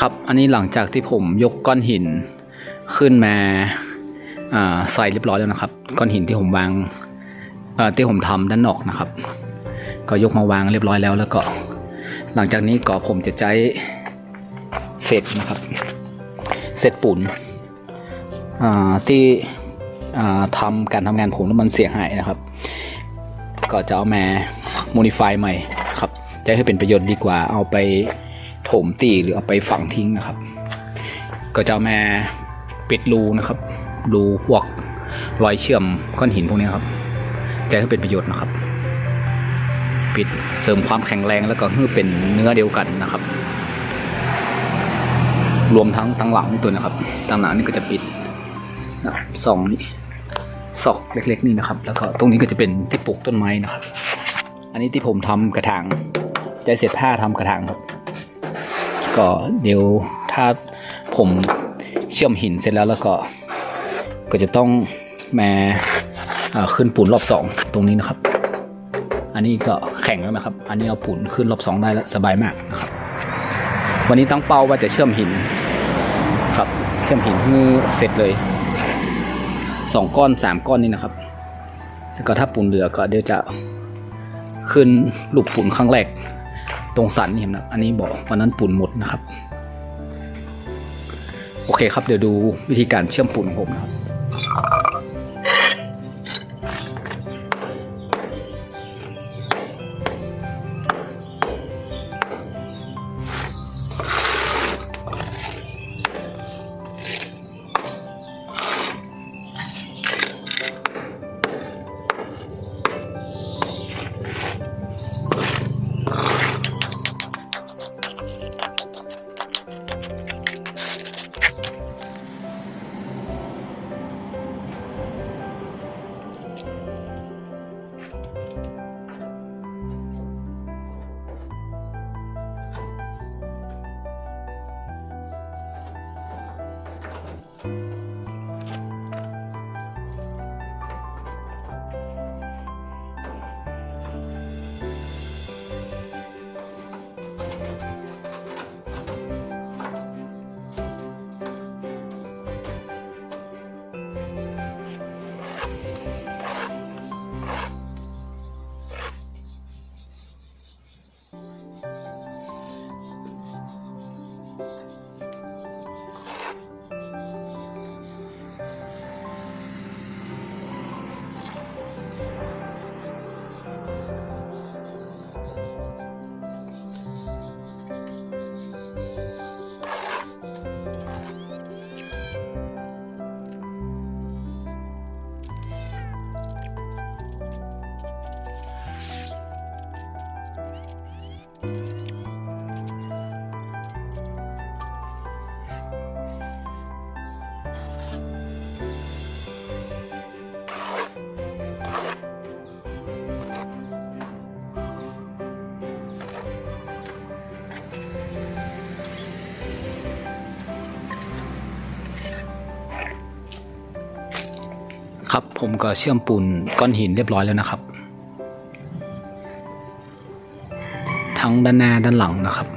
ครับอันนี้หลังจากที่ผมยกก้อนหินขึ้นมาใส่เรียบร้อยแล้วนะครับ ก้อนหินที่ผมวางที่ผมทำด้านนอกนะครับ ก็ยกมาวางเรียบร้อยแล้วแล้วก็ หลังจากนี้ก็ผมจะใช้เศษนะครับเศษปูนอ่าที่อ่าทำการทำงานผมแล้วมันเสียหายนะครับ ก็จะเอามา modify ใหม่ ให้เป็นประโยชน์ดีกว่าเอาไปถมตีหรือเอาไปฝังทิ้งนะครับ ก็จะามาปิดรูนะครับรูพวกรอยเชื่อมก้อนหินพวกนี้ครับจะให้เป็นประโยชน์นะครับ ปิดเสริมความแข็งแรงแล้วก็ให้เป็นเนื้อเดียวกันนะครับ รวมทั้งทั้งหลังตัวนะครับทั้งหลังนี่ก็จะปิดนะครับสองนี่ซอกเล็ก ๆ นี่นะครับ แล้วก็ตรงนี้ก็จะเป็นที่ปลูกต้นไม้นะครับ อันนี้ที่ผมทำกระถาง ใจเสร็จผ้าทำกระถางครับ ก็เดี๋ยวถ้าผมเชื่อมหินเสร็จแล้วแล้วก็ ก็จะต้องมาขึ้นปูนรอบสองตรงนี้นะครับ อันนี้ก็แข็งแล้วนะครับ อันนี้เอาปูนขึ้นรอบสองได้แล้วสบายมากนะครับ วันนี้ตั้งเป้าว่าจะเชื่อมหินครับ เชื่อมหินให้เสร็จเลยสองก้อนสามก้อนนี่นะครับแล้วก็ถ้าปูนเหลือก็เดี๋ยวจะขึ้นลูกปูนครั้งแรก ตรงสันนี่เห็นนะอันนี้บอกวันนั้นปุ่นหมดนะครับ โอเคครับเดี๋ยวดูวิธีการเชื่อมปุ่นของผมนะครับ you ครับผมก็เชื่อมปูนก้อนหินเรียบร้อยแล้วนะครับ งด้านหน้าด้านหลังนะครับ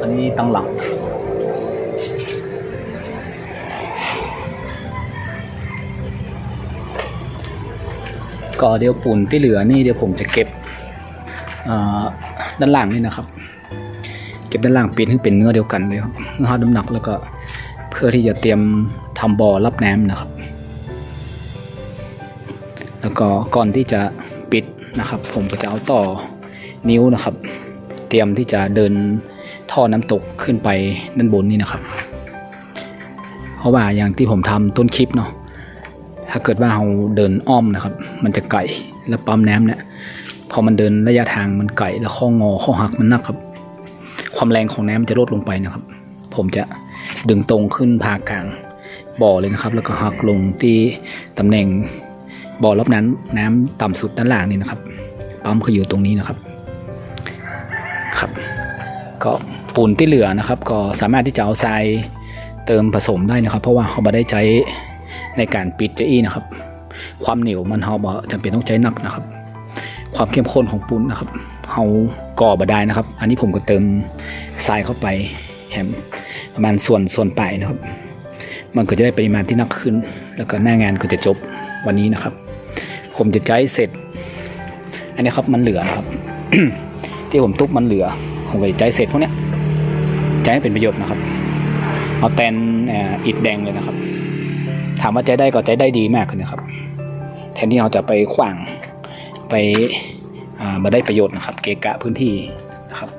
อันนี้ตั้งหลังก็เดี๋ยวปูนที่เหลือนี่เดี๋ยวผมจะเก็บอ่อด้านล่างนี่นะครับ เก็บด้านล่างปิดให้เป็นเนื้อเดียวกันเลยครับเพื่อหาน้ำหนักแล้วก็ เพื่อที่จะเตรียมทำบ่อรับน้ำนะครับ แล้วก็ก่อนที่จะปิดนะครับ ผมก็จะเอาต่อนิ้วนะครับ เตรียมที่จะเดินท่อน้ำตกขึ้นไปด้านบนนี่นะครับ เพราะว่าอย่างที่ผมทำต้นคลิปเนาะถ้าเกิดว่าเราเดินอ้อมนะครับ มันจะไก่แล้วปั๊มน้ำเนี่ยพอมันเดินระยะทางมันไก่แล้วข้องอข้อหักมันนักครับ ความแรงของน้ำจะลดลงไปนะครับ ผมจะ ดึงตรงขึ้นพากลางบ่อเลยนะครับ แล้วก็หักลงที่ตำแหน่งบ่อรับน้ำน้ำต่ำสุดด้านล่างนี่นะครับปั๊มคืออยู่ตรงนี้นะครับครับ ก็ปูนที่เหลือนะครับ ก็สามารถที่จะเอาทรายเติมผสมได้นะครับ เพราะว่าเขาบ่ได้ใจในการปิดเจอี้นะครับ ความเหนียวมันเขาบ่จำเป็นต้องใจหนักนะครับ ความเข้มข้นของปูนนะครับเขาก่อบ่ได้นะครับ อันนี้ผมก็เติมทรายเข้าไปแฮม ประมาณส่วนส่วนไตนะครับ มันก็จะได้ปริมาณที่นักขึ้น แล้วก็หน้างานก็จะจบวันนี้นะครับ ผมจะใจเสร็จ อันนี้ครับมันเหลือนะครับ ที่ผมทุบมันเหลือผมก็จะใจเสร็จพวกเนี้ยใจให้เป็นประโยชน์นะครับ เอาแตนเอ่ออิฐแดงเลยนะครับ ถามว่าใจได้ก็ใจได้ดีมากเลยนะครับ แทนที่เราจะไปขวางไปมาได้ประโยชน์นะครับ เกะกะพื้นที่นะครับ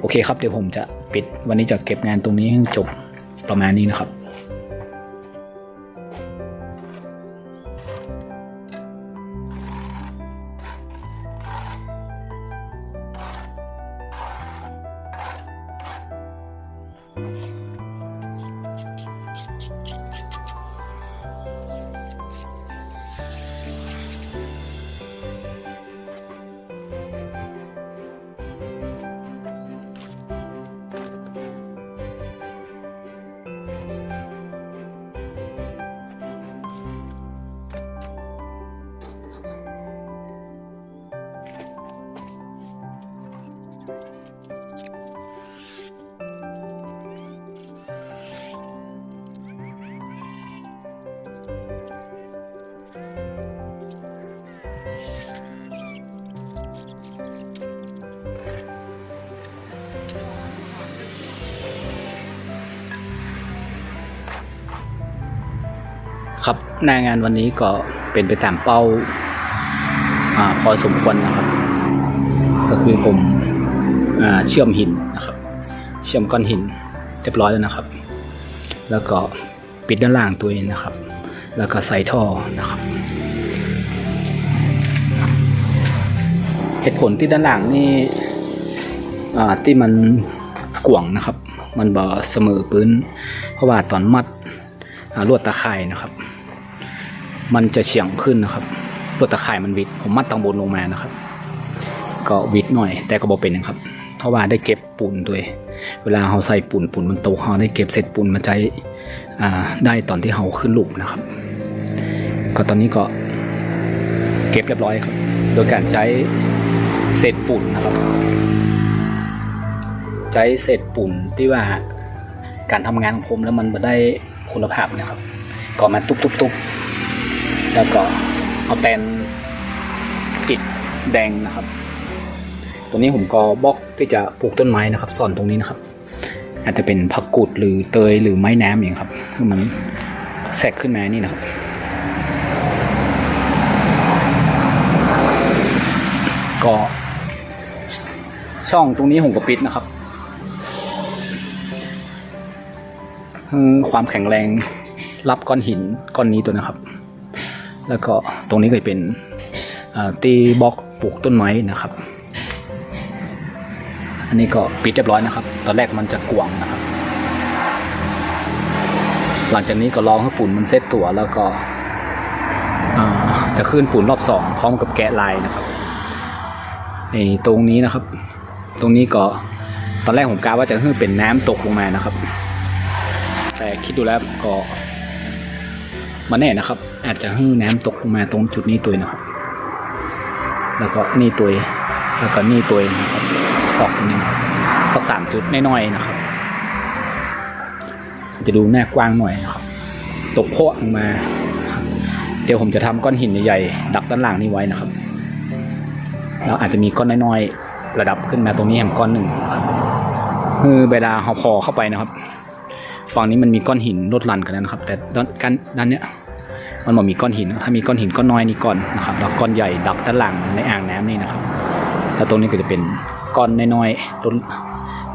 โอเคครับเดี๋ยวผมจะ ปิด วันนี้จะเก็บงานตรงนี้ให้จบประมาณนี้นะครับ ครับหน้างานวันนี้ก็เป็นไปตามเป้าอพอสมควรนะครับ ก็คือผมอเชื่อมหินนะครับ เชื่อมก้อนหินเรียบร้อยแล้วนะครับ แล้วก็ปิดด้านล่างตัวเองนะครับ แล้วก็ใส่ท่อนะครับเหตุผลที่ด้านล่างนี่ที่มันกว่างนะครับ มันบ่เสมอปื้น เพราะว่าตอนมัดลวดตะข่ายนะครับ มันจะเฉียงขึ้นนะครับลวตะข่ายมันวิดผมมัดตังบนลงมานะครับ ก็วิดหน่อย แต่ก็บอกเป็นนะครับเพราะว่าได้เก็บปูนด้วย เวลาเราใส่ปูนปูนมันโตเขาได้เก็บเศษปูนมาใช้ได้ตอนที่เราขึ้นลูกนะครับ ก็ตอนนี้ก็เก็บเรียบร้อยครับ โดยการใช้เศษปูนนะครับ ใช้เศษปูนที่ว่าการทำงานของผมแล้วมันมาได้คุณภาพนะครับ ก็มาตุบตุบตุบ แล้วก็เอาแตนปิดแดงนะครับ ตัวนี้ผมก็บล็อกที่จะปลูกต้นไม้นะครับซ่อนตรงนี้นะครับ อาจจะเป็นผักกูดหรือเตยหรือไม้น้ำอย่างครับคือมันแทรกขึ้นมานี่นะครับก็ช่องตรงนี้ผมก็ปิดนะครับ ความแข็งแรงรับก้อนหินก้อนนี้ตัวนะครับ แล้วก็ตรงนี้ก็จะเป็นตีบล็อกปลูกต้นไม้นะครับ อันนี้ก็ปิดเรียบร้อยนะครับ ตอนแรกมันจะกวงนะครับ หลังจากนี้ก็ลองให้ปุ่นมันเซตตัวแล้วก็จะขึ้นปุ่นรอบสองพร้อมกับแกะลายนะครับไอ้ตรงนี้นะครับ ตรงนี้ก็ตอนแรกผมกะว่าจะให้เป็นน้ำตกลงมานะครับ แต่คิดดูแล้วก็ มาแน่นะครับ อาจจะให้น้ำตกลงมาตรงจุดนี้ตัวนะครับ แล้วก็นี่ตัวแล้วก็นี่ตัวนะครับสอกตรงนี้สักสามจุดน้อยๆนะครับ จะดูหน้ากว้างหน่อยนะครับ ตกโพะลงมา เดี๋ยวผมจะทำก้อนหินใหญ่ๆดักด้านล่างนี้ไว้นะครับแล้วอาจจะมีก้อนน้อยๆ ระดับขึ้นมาตรงนี้แหมก้อนหนึ่งคือเวลาเราพอเข้าไปนะครับ ฝั่งนี้มันมีก้อนหินลดหลั่นกันนะครับ แต่ด้านนด้านเนี้ย มันบอกมีก้อนหิน ถ้ามีก้อนหินก้อนน้อยนี่ก้อนนะครับแล้วก้อนใหญ่ดักด้านหลังในอ่างน้ำนี่นะครับ แล้วตรงนี้ก็จะเป็นก้อนน้อยๆลด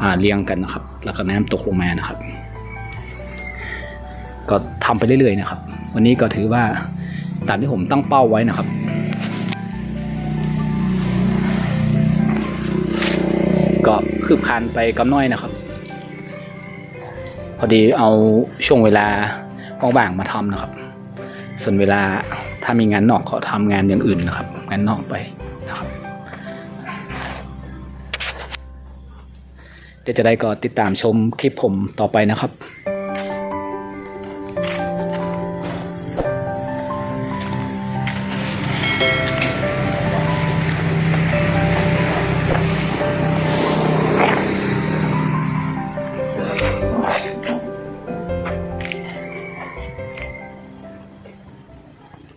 อ่าเรียงกันนะครับ แล้วก็น้ำตกลงมานะครับ ก็ทำไปเรื่อยๆนะครับ วันนี้ก็ถือว่าตามที่ผมตั้งเป้าไว้นะครับก็คืบคานไปกำน้อยนะครับ พอดีเอาช่วงเวลาว่างๆมาทำนะครับ ส่วนเวลาถ้ามีงานนอกขอทำงานอย่างอื่นนะครับ งานนอกไปนะครับเดี๋ยวจะได้ก็ติดตามชมคลิปผมต่อไปนะครับ